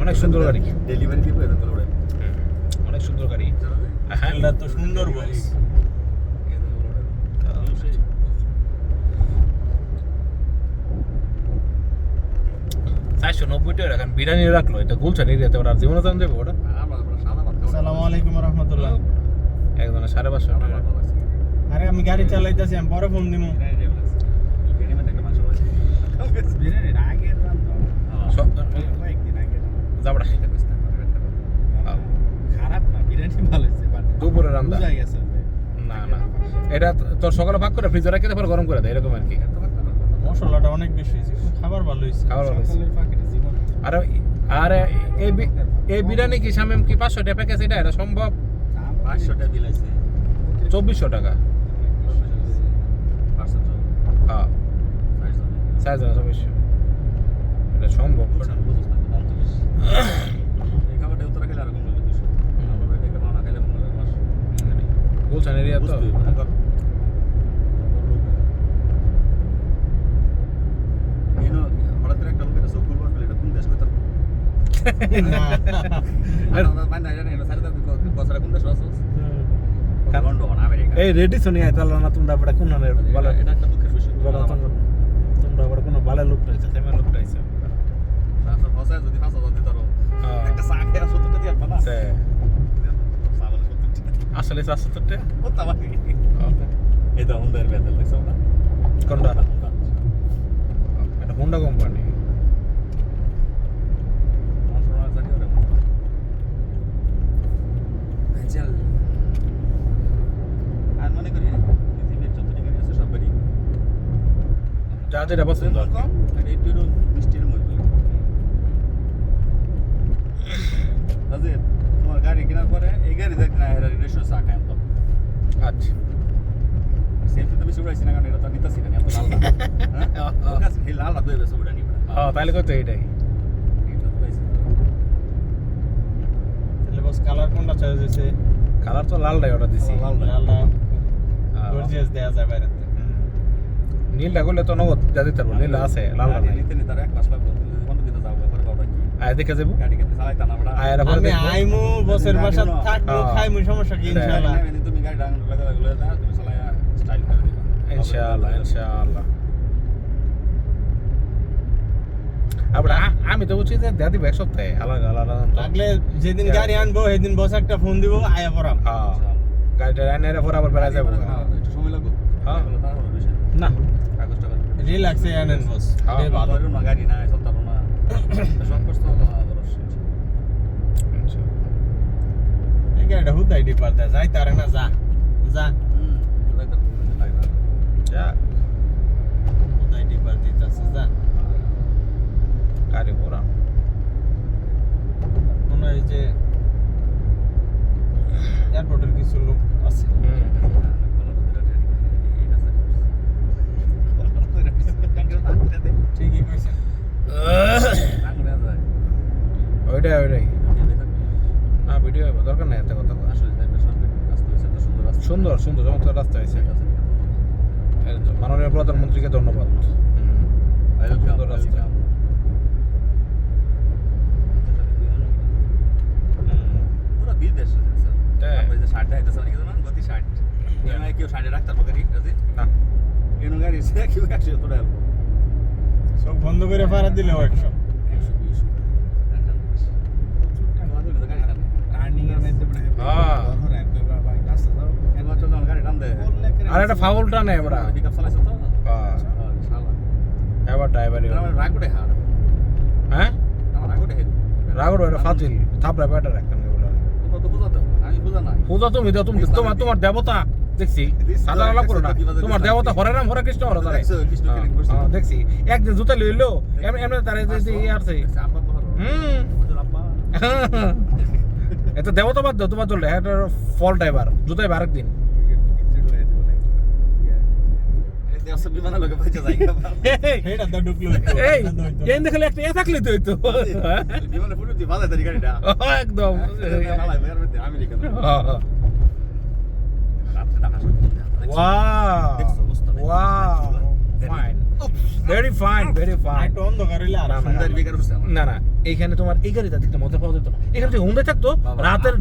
অনেক সুন্দর গাড়ি। ডেলিভারি দিব এটা তো ওরে অনেক সুন্দর গাড়ি। হ্যাঁ এটা তো সুন্দর বস চারশো নব্বই টাকা এখন বিরিয়ানি রাখল এটা গুলশান এরিয়াতে ওরা জীবনে দাম দেবো ওটা। আলাইকুম রহমতুল্লাহ। একজনে সাড়ে পাঁচশো টাকা। আরে আমি গাড়ি চালাইতেছি আমি পরে ফোন দিমু। সব- যাবড়া খারাপ না বিরিয়ানি ভালো হয়েছে বাট দুপুরে রান্না। বুঝা গেছে না না। এটা তোর সকালে ভাগ করে ফ্রিজে রেখে তারপর গরম করে দেয় এরকম আর কি। মশলাটা অনেক বেশি হয়েছে খাবার ভালো হয়েছে। খাবার ভালো হয়েছে। আর আর এই এই বিরিয়ানি কি সামনে কি পাঁচশো টাকা প্যাকেজ এটা? এটা সম্ভব? পাঁচশোটা বিল আছে চব্বিশশো টাকা। হ্যাঁ। সাইজ না চব্বিশশো। এটা সম্ভব। গুলশান এরিয়া তো মানে এই রেডি শুনি আইতাল না তোমরা বড় কোন নানের এটা একটা দুঃখের বিষয়। আসলে চারশো তোরটা হত্যা বাকি এই তো হুন্দার বেতন দেখছ না কোনটা? হুন্ডা। এটা হোন্ডা কোম্পানি। যা যেটা পছন্দ আর কি। কম আর একটু মিষ্টির মধ্যে রাজীব তোমার গাড়ি কেনার পরে এই গাড়ি দেখ না আচ্ছা। সেলফি তো বেশি উড়াইছি না কারণ এটা তো নিতাছি না এত লাল না হ্যাঁ? এই লাল লাল হয়ে গেছে উড়ানি হ্যাঁ তাহলে কত এটাই এটা তো উড়াইছি তাহলে বস কালার কোনটা চয়েস হয়েছে কালার তো লালটাই অর্ডার দিছি। লাল না লালটা হ্যাঁ। গর্জিয়াস দেয়া যায় বাইরেতে হুম। নীলটা করলে তো নগদ যা দিতে পারব নীল আছে লাল নাই। নিতে নিতে আর এক মাস লাগল তুমি যদি পনেরো দিনে যাও পরে বাবা কি আয় দেখে যাব? আয়ের আমি আইমু বসের বাসা থাকব হ্যাঁ। খাইমু সমস্যা কি ইনশাআল্লাহ তুমি গাড়ি ডাং লাগা লাগল না তুমি স্টাইল করে দিবা। ইনশাআল্লাহ ইনশাআল্লাহ। আবার আমি তো বলছি যে দাদি এক সপ্তাহে আলাদা আলাদা। লাগলে যেদিন গাড়ি আনব সেদিন বস একটা ফোন দিব আয়া পড়াম হ্যাঁ। গাড়িটা এনে পরে আবার বেড়া যাব। একটু সময় লাগবে। হ্যাঁ। না। রিল্যাক্সে আনেন বস। হ্যাঁ, ভালো গাড়ি না। চলতাম গাড়িটা হুদাই ডিপার দেয় যাই তারে না যা যা হুম হুদাই ডিপার দিতেছে যা গাড়ি পরা মনে হয় যে এয়ারপোর্টের কিছু লোক আছে হুম ঠিকই কইছেন ওইটাই ওইটাই না ভিডিও হবে দরকার নেই এত কথা। সুন্দর সুন্দর চমৎকার রাস্তা হয়েছে। মাননীয় প্রধানমন্ত্রীকে ধন্যবাদ। সুন্দর রাস্তা। হুম। না সব বন্ধ করে ফারা দিলেও একশো আর একটা ফাউল টানে আমরা। হ্যাঁ। এবার ড্রাইভারই হ্যাঁ? রাগড় এটা ফাজিল। থাপড়া ব্যাটার একটা বলে। আমি বুঝা নাই। পূজা তুমি দাও তুমি তোমার তোমার দেবতা দেখছি সাদা আলাপ করো না। তোমার দেবতা হরে রাম হরে কৃষ্ণ হরে তারে দেখছ, কৃষ্ণ হ্যাঁ? হ্যাঁ, দেখছি। একদিন জুতা লইলো এমনি এমনি তারে যে আপা তো হুম? এত দেবতা বাদ দাও তোমার চললে এটা ফল ড্রাইভার জুতাই বারেক দিন এই লোকে পয়সা যায় কি আবার? এটা তো ঢুকলো এই এই দেখলে একটা এ থাকলে তো হইতো বিমানে ফুটে। একদম আমেরিকা। হ্যাঁ, হ্যাঁ। Wow wow fine very fine very fine একটু অন্ধকার হইলে আর না, না, সুন্দর সুন্দর বেকার উঠছে না না এইখানে তোমার এই গাড়িটা দেখতে মজা পাওয়া যেত না এখানে যদি হুন্ডে থাকতো রাতের